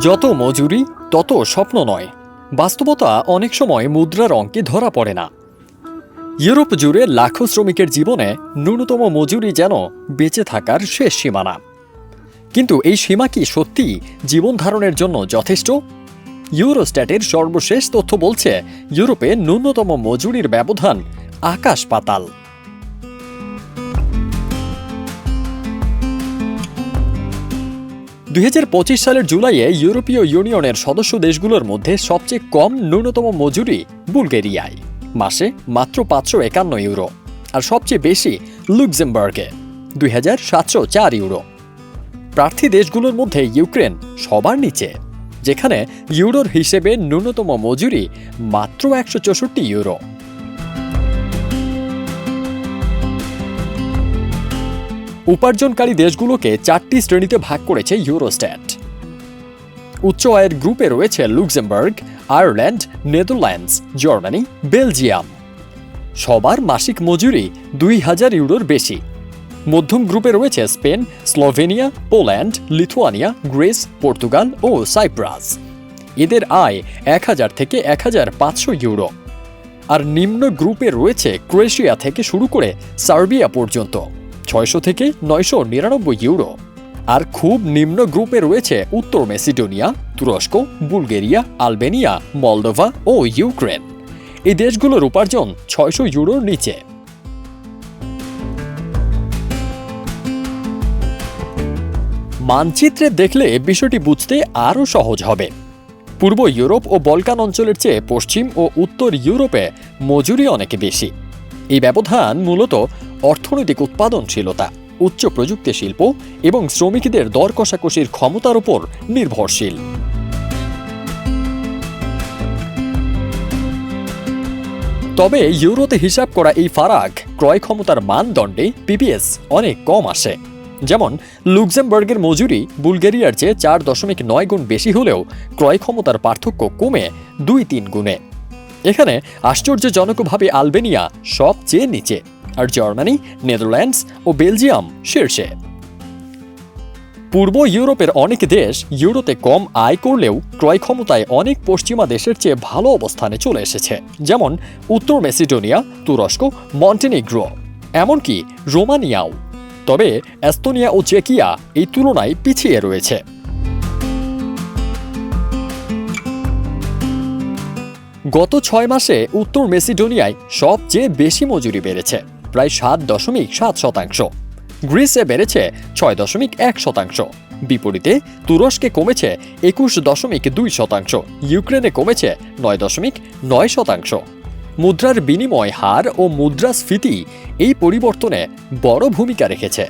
যত মজুরি, তত স্বপ্ন নয়। বাস্তবতা অনেক সময় মুদ্রার অঙ্কে ধরা পড়ে না। ইউরোপ জুড়ে লাখো শ্রমিকের জীবনে ন্যূনতম মজুরি যেন বেঁচে থাকার শেষ সীমানা। কিন্তু এই সীমা কি সত্যি জীবন ধারণের জন্য যথেষ্ট? ইউরোস্ট্যাটের সর্বশেষ তথ্য বলছে, ইউরোপে ন্যূনতম মজুরির ব্যবধান আকাশ পাতাল। দুই হাজার পঁচিশ সালের জুলাইয়ে ইউরোপীয় ইউনিয়নের সদস্য দেশগুলোর মধ্যে সবচেয়ে কম ন্যূনতম মজুরি বুলগেরিয়ায়। মাসে মাত্র পাঁচশো একান্ন ইউরো, আর সবচেয়ে বেশি লুক্সেমবার্গে, দুই হাজার সাতশো চার ইউরো। প্রার্থী দেশগুলোর মধ্যে ইউক্রেন সবার নিচে, যেখানে ইউরোর হিসেবে ন্যূনতম মজুরি মাত্র একশো চৌষট্টি ইউরো। উপার্জনকারী দেশগুলোকে চারটি শ্রেণীতে ভাগ করেছে ইউরোস্ট্যাট উচ্চ আয়ের গ্রুপে রয়েছে Luxembourg, Ireland, Netherlands, Germany, Belgium. সবার মাসিক মজুরি দুই হাজার ইউরোর বেশি। মধ্যম গ্রুপে রয়েছে Spain, Slovenia, Poland, Lithuania, Greece, Portugal ও সাইপ্রাস। এদের আয় এক হাজার থেকে এক হাজার পাঁচশো ইউরো। আর নিম্ন গ্রুপে রয়েছে ক্রোয়েশিয়া থেকে শুরু করে সার্বিয়া পর্যন্ত। ছয়শো থেকে নয়শো নিরানব্বই ইউরো। আর খুব নিম্ন গ্রুপে রয়েছে উত্তর মেসিডোনিয়া, তুরস্ক, বুলগেরিয়া, আলবেনিয়া, মলদোভা ও ইউক্রেন। এই দেশগুলোর উপার্জন ছয়শো ইউরোর নিচে। মানচিত্রে দেখলে বিষয়টি বুঝতে আরও সহজ হবে। পূর্ব ইউরোপ ও বলকান অঞ্চলের চেয়ে পশ্চিম ও উত্তর ইউরোপে মজুরি অনেক বেশি। এই ব্যবধান মূলত অর্থনৈতিক উৎপাদনশীলতা উচ্চ প্রযুক্তি শিল্প এবং শ্রমিকদের দর কষাকষির ক্ষমতার উপর নির্ভরশীল। তবে ইউরোতে হিসাব করা এই ফারাক ক্রয় ক্ষমতার মানদণ্ডে পিপিএস অনেক কম আসে। যেমন, লুক্সেমবার্গের মজুরি বুলগেরিয়ার চেয়ে চার দশমিক নয় গুণ বেশি হলেও ক্রয় ক্ষমতার পার্থক্য কমে দুই তিন গুণে। এখানে আশ্চর্যজনকভাবে আলবেনিয়া সবচেয়ে নিচে। আর জার্মানি, নেদারল্যান্ডস ও বেলজিয়াম শীর্ষে। পূর্ব ইউরোপের অনেক দেশ ইউরোতে কম আয় করলেও ক্রয় ক্ষমতায় অনেক পশ্চিমা দেশের চেয়ে ভালো অবস্থানে চলে এসেছে, যেমন উত্তর মেসিডোনিয়া, তুরস্ক, মন্টেনিগ্রো, এমনকি রোমানিয়াও। তবে এস্তোনিয়া ও চেকিয়া এই তুলনায় পিছিয়ে রয়েছে। গত ছয় মাসে উত্তর মেসিডোনিয়ায় সবচেয়ে বেশি মজুরি বেড়েছে। প্রায় সাত দশমিক সাত শতাংশ। গ্রিসে বেড়েছে ছয় দশমিক এক শতাংশ। বিপরীতে তুরস্কে কমেছে একুশ দশমিক দুই শতাংশ। ইউক্রেনে কমেছে নয় দশমিক নয় শতাংশ। মুদ্রার বিনিময় হার ও মুদ্রাস্ফীতি এই পরিবর্তনে বড় ভূমিকা রেখেছে।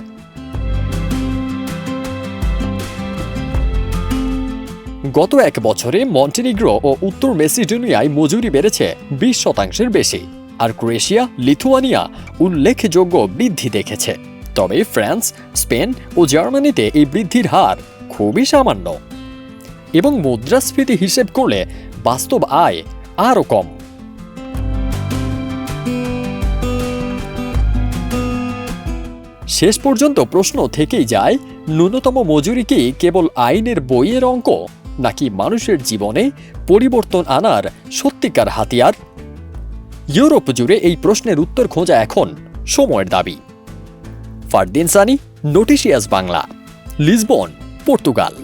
গত এক বছরে মন্টেনিগ্রো ও উত্তর মেসিডোনিয়ায় মজুরি বেড়েছে বিশ শতাংশের বেশি। আর ক্রোয়েশিয়া, লিথুয়ানিয়া উল্লেখযোগ্য বৃদ্ধি দেখেছে। তবে ফ্রান্স, স্পেন ও জার্মানিতে এই বৃদ্ধির হার খুবই সামান্য। এবং মুদ্রাস্ফীতি হিসেব করলে বাস্তব আয় আরও কম। শেষ পর্যন্ত প্রশ্ন থেকেই যায়, ন্যূনতম মজুরি কি কেবল আইনের বইয়ের অঙ্ক, নাকি মানুষের জীবনে পরিবর্তন আনার সত্যিকার হাতিয়ার? ইউরোপ জুড়ে এই প্রশ্নের উত্তর খোঁজা এখন সময়ের দাবি। Fardin Sunny, Noticias Bangla, Lisbon, Portugal.